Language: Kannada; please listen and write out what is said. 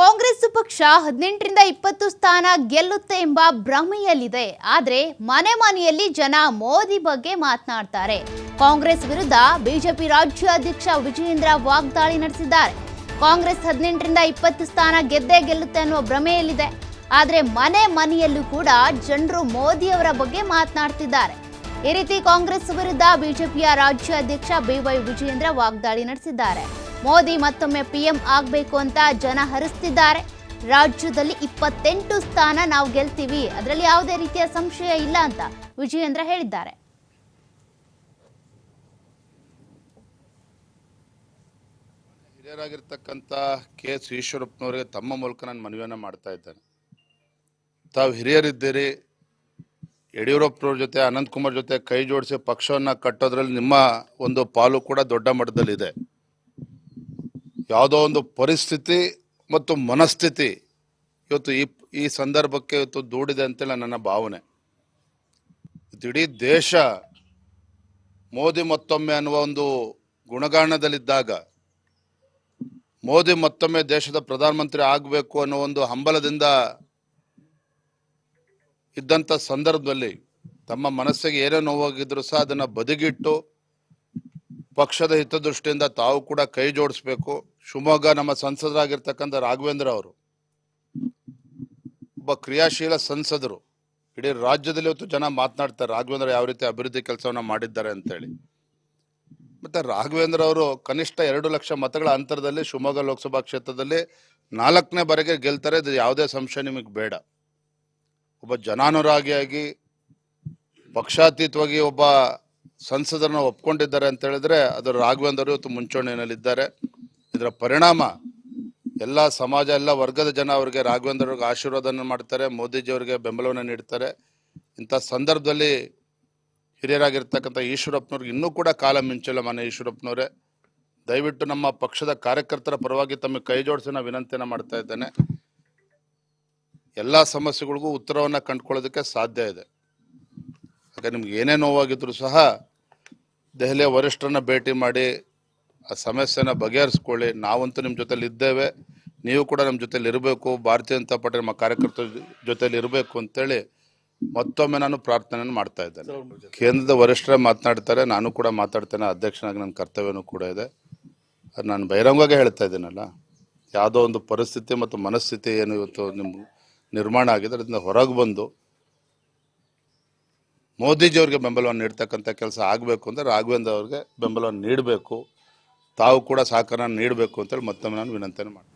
ಕಾಂಗ್ರೆಸ್ ಪಕ್ಷ ಹದಿನೆಂಟರಿಂದ ಇಪ್ಪತ್ತು ಸ್ಥಾನ ಗೆಲ್ಲುತ್ತೆ ಎಂಬ ಭ್ರಮೆಯಲ್ಲಿದೆ. ಆದರೆ ಮನೆ ಮನೆಯಲ್ಲಿ ಜನ ಮೋದಿ ಬಗ್ಗೆ ಮಾತನಾಡ್ತಾರೆ. ಕಾಂಗ್ರೆಸ್ ವಿರುದ್ಧ ಬಿಜೆಪಿ ರಾಜ್ಯಾಧ್ಯಕ್ಷ ವಿಜಯೇಂದ್ರ ವಾಗ್ದಾಳಿ ನಡೆಸಿದ್ದಾರೆ. ಕಾಂಗ್ರೆಸ್ ಹದಿನೆಂಟರಿಂದ ಇಪ್ಪತ್ತು ಸ್ಥಾನ ಗೆದ್ದೇ ಗೆಲ್ಲುತ್ತೆ ಅನ್ನುವ ಭ್ರಮೆಯಲ್ಲಿದೆ. ಆದರೆ ಮನೆ ಮನೆಯಲ್ಲೂ ಕೂಡ ಜನರು ಮೋದಿಯವರ ಬಗ್ಗೆ ಮಾತನಾಡ್ತಿದ್ದಾರೆ. ಈ ರೀತಿ ಕಾಂಗ್ರೆಸ್ ವಿರುದ್ಧ ಬಿಜೆಪಿಯ ರಾಜ್ಯಾಧ್ಯಕ್ಷ ಬಿವೈ ವಿಜಯೇಂದ್ರ ವಾಗ್ದಾಳಿ ನಡೆಸಿದ್ದಾರೆ. ಮೋದಿ ಮತ್ತೊಮ್ಮೆ ಪಿಎಂ ಆಗಬೇಕು ಅಂತ ಜನ ಹರಿಸ್ತಿದ್ದಾರೆ. ರಾಜ್ಯದಲ್ಲಿ ಇಪ್ಪತ್ತೆಂಟು ಸ್ಥಾನ ನಾವು ಗೆಲ್ತೀವಿ. ಅದರಲ್ಲಿ ಯಾವುದೇ ರೀತಿಯ ಸಂಶಯ ಇಲ್ಲ ಅಂತ ವಿಜಯೇಂದ್ರ ಹೇಳಿದ್ದಾರೆ. ಹಿರಿಯರಾಗಿರ್ತಕ್ಕಂಥ ಕೆ ಎಸ್ ಈಶ್ವರಪ್ಪನವರಿಗೆ ತಮ್ಮ ಮೂಲಕ ನಾನು ಮನವಿಯನ್ನು ಮಾಡ್ತಾ ಇದ್ದೇನೆ. ತಾವು ಹಿರಿಯರಿದ್ದೀರಿ. ಯಡಿಯೂರಪ್ಪನವ್ರ ಜೊತೆ, ಅನಂತಕುಮಾರ್ ಜೊತೆ ಕೈ ಜೋಡಿಸಿ ಪಕ್ಷವನ್ನು ಕಟ್ಟೋದ್ರಲ್ಲಿ ನಿಮ್ಮ ಒಂದು ಪಾಲು ಕೂಡ ದೊಡ್ಡ ಮಟ್ಟದಲ್ಲಿದೆ. ಯಾವುದೋ ಒಂದು ಪರಿಸ್ಥಿತಿ ಮತ್ತು ಮನಸ್ಥಿತಿ ಇವತ್ತು ಈ ಈ ಸಂದರ್ಭಕ್ಕೆ ಇವತ್ತು ದೂಡಿದೆ ಅಂತೇಳಿ ನನ್ನ ಭಾವನೆ. ಇಡೀ ದೇಶ ಮೋದಿ ಮತ್ತೊಮ್ಮೆ ಅನ್ನುವ ಒಂದು ಗುಣಗಾನದಲ್ಲಿದ್ದಾಗ ಮೋದಿ ಮತ್ತೊಮ್ಮೆ ದೇಶದ ಪ್ರಧಾನಮಂತ್ರಿ ಆಗಬೇಕು ಅನ್ನೋ ಒಂದು ಹಂಬಲದಿಂದ ಇದ್ದಂಥ ಸಂದರ್ಭದಲ್ಲಿ ತಮ್ಮ ಮನಸ್ಸಿಗೆ ಏನೇ ನೋವಾಗಿದ್ರು ಸಹ ಅದನ್ನು ಬದಿಗಿಟ್ಟು ಪಕ್ಷದ ಹಿತದೃಷ್ಟಿಯಿಂದ ತಾವು ಕೂಡ ಕೈ ಜೋಡಿಸ್ಬೇಕು. ಶಿವಮೊಗ್ಗ ನಮ್ಮ ಸಂಸದರಾಗಿರ್ತಕ್ಕಂಥ ರಾಘವೇಂದ್ರ ಅವರು ಒಬ್ಬ ಕ್ರಿಯಾಶೀಲ ಸಂಸದರು. ಇಡೀ ರಾಜ್ಯದಲ್ಲಿ ಇವತ್ತು ಜನ ಮಾತನಾಡ್ತಾರೆ, ರಾಘವೇಂದ್ರ ಯಾವ ರೀತಿ ಅಭಿವೃದ್ಧಿ ಕೆಲಸವನ್ನ ಮಾಡಿದ್ದಾರೆ ಅಂತೇಳಿ. ಮತ್ತೆ ರಾಘವೇಂದ್ರ ಅವರು ಕನಿಷ್ಠ ಎರಡು ಲಕ್ಷ ಮತಗಳ ಅಂತರದಲ್ಲಿ ಶಿವಮೊಗ್ಗ ಲೋಕಸಭಾ ಕ್ಷೇತ್ರದಲ್ಲಿ ನಾಲ್ಕನೇ ಬಾರಿಗೆ ಗೆಲ್ತಾರೆ. ಇದು ಯಾವುದೇ ಸಂಶಯ ನಿಮಗೆ ಬೇಡ. ಒಬ್ಬ ಜನಾನುರಾಗಿಯಾಗಿ ಪಕ್ಷಾತೀತವಾಗಿ ಒಬ್ಬ ಸಂಸದರನ್ನ ಒಪ್ಕೊಂಡಿದ್ದಾರೆ ಅಂತ ಹೇಳಿದ್ರೆ ಅದು ರಾಘವೇಂದ್ರ ಇವತ್ತು ಮುಂಚೂಣಿಯಲ್ಲಿದ್ದಾರೆ. ಇದರ ಪರಿಣಾಮ ಎಲ್ಲ ಸಮಾಜ, ಎಲ್ಲ ವರ್ಗದ ಜನ ಅವರಿಗೆ ರಾಘವೇಂದ್ರ ಅವ್ರಿಗೆ ಆಶೀರ್ವಾದನ ಮಾಡ್ತಾರೆ, ಮೋದಿಜಿ ಅವರಿಗೆ ಬೆಂಬಲವನ್ನು ನೀಡ್ತಾರೆ. ಇಂಥ ಸಂದರ್ಭದಲ್ಲಿ ಹಿರಿಯರಾಗಿರ್ತಕ್ಕಂಥ ಈಶ್ವರಪ್ಪನವ್ರಿಗೆ ಇನ್ನೂ ಕೂಡ ಕಾಲ ಮಿಂಚಿಲ್ಲ ಮನೆ ಈಶ್ವರಪ್ಪನವರೇ. ದಯವಿಟ್ಟು ನಮ್ಮ ಪಕ್ಷದ ಕಾರ್ಯಕರ್ತರ ಪರವಾಗಿ ತಮಗೆ ಕೈ ಜೋಡಿಸಿ ನಾನು ವಿನಂತಿಯನ್ನು ಮಾಡ್ತಾ ಇದ್ದೇನೆ. ಎಲ್ಲ ಸಮಸ್ಯೆಗಳಿಗೂ ಉತ್ತರವನ್ನು ಕಂಡುಕೊಳ್ಳೋದಕ್ಕೆ ಸಾಧ್ಯ ಇದೆ. ಹಾಗೆ ನಿಮ್ಗೆ ಏನೇ ನೋವಾಗಿದ್ರು ಸಹ ದೆಹಲಿಯ ವರಿಷ್ಠರನ್ನ ಭೇಟಿ ಮಾಡಿ ಆ ಸಮಸ್ಯೆನ ಬಗೆಹರಿಸ್ಕೊಳ್ಳಿ. ನಾವಂತೂ ನಿಮ್ಮ ಜೊತೆಲಿ ಇದ್ದೇವೆ. ನೀವು ಕೂಡ ನಮ್ಮ ಜೊತೆಲಿ ಇರಬೇಕು. ಭಾರತೀಯ ಜನತಾ ಪಾರ್ಟಿ ನಮ್ಮ ಕಾರ್ಯಕರ್ತರ ಜೊತೆಲಿ ಇರಬೇಕು ಅಂತೇಳಿ ಮತ್ತೊಮ್ಮೆ ನಾನು ಪ್ರಾರ್ಥನೆಯನ್ನು ಮಾಡ್ತಾ ಇದ್ದೇನೆ. ಕೇಂದ್ರದ ವರಿಷ್ಠರೇ ಮಾತನಾಡ್ತಾರೆ. ನಾನು ಕೂಡ ಮಾತಾಡ್ತೇನೆ. ಅಧ್ಯಕ್ಷನಾಗಿ ನನ್ನ ಕರ್ತವ್ಯನೂ ಕೂಡ ಇದೆ. ಅದು ನಾನು ಬಹಿರಂಗವಾಗಿ ಹೇಳ್ತಾ ಇದ್ದೀನಲ್ಲ. ಯಾವುದೋ ಒಂದು ಪರಿಸ್ಥಿತಿ ಮತ್ತು ಮನಸ್ಥಿತಿ ಏನು ಇವತ್ತು ನಿಮ್ಮ ನಿರ್ಮಾಣ ಆಗಿದೆ, ಅದರಿಂದ ಹೊರಗೆ ಬಂದು ಮೋದಿಜಿಯವ್ರಿಗೆ ಬೆಂಬಲವನ್ನು ನೀಡ್ತಕ್ಕಂಥ ಕೆಲಸ ಆಗಬೇಕು ಅಂದರೆ ರಾಘವೇಂದ್ರ ಅವ್ರಿಗೆ ಬೆಂಬಲವನ್ನು ನೀಡಬೇಕು. ತಾವು ಕೂಡ ಸಹಕಾರ ನೀಡಬೇಕು ಅಂತೇಳಿ ಮತ್ತೊಮ್ಮೆ ನಾನು ವಿನಂತಿಯನ್ನು ಮಾಡ್ತೀನಿ.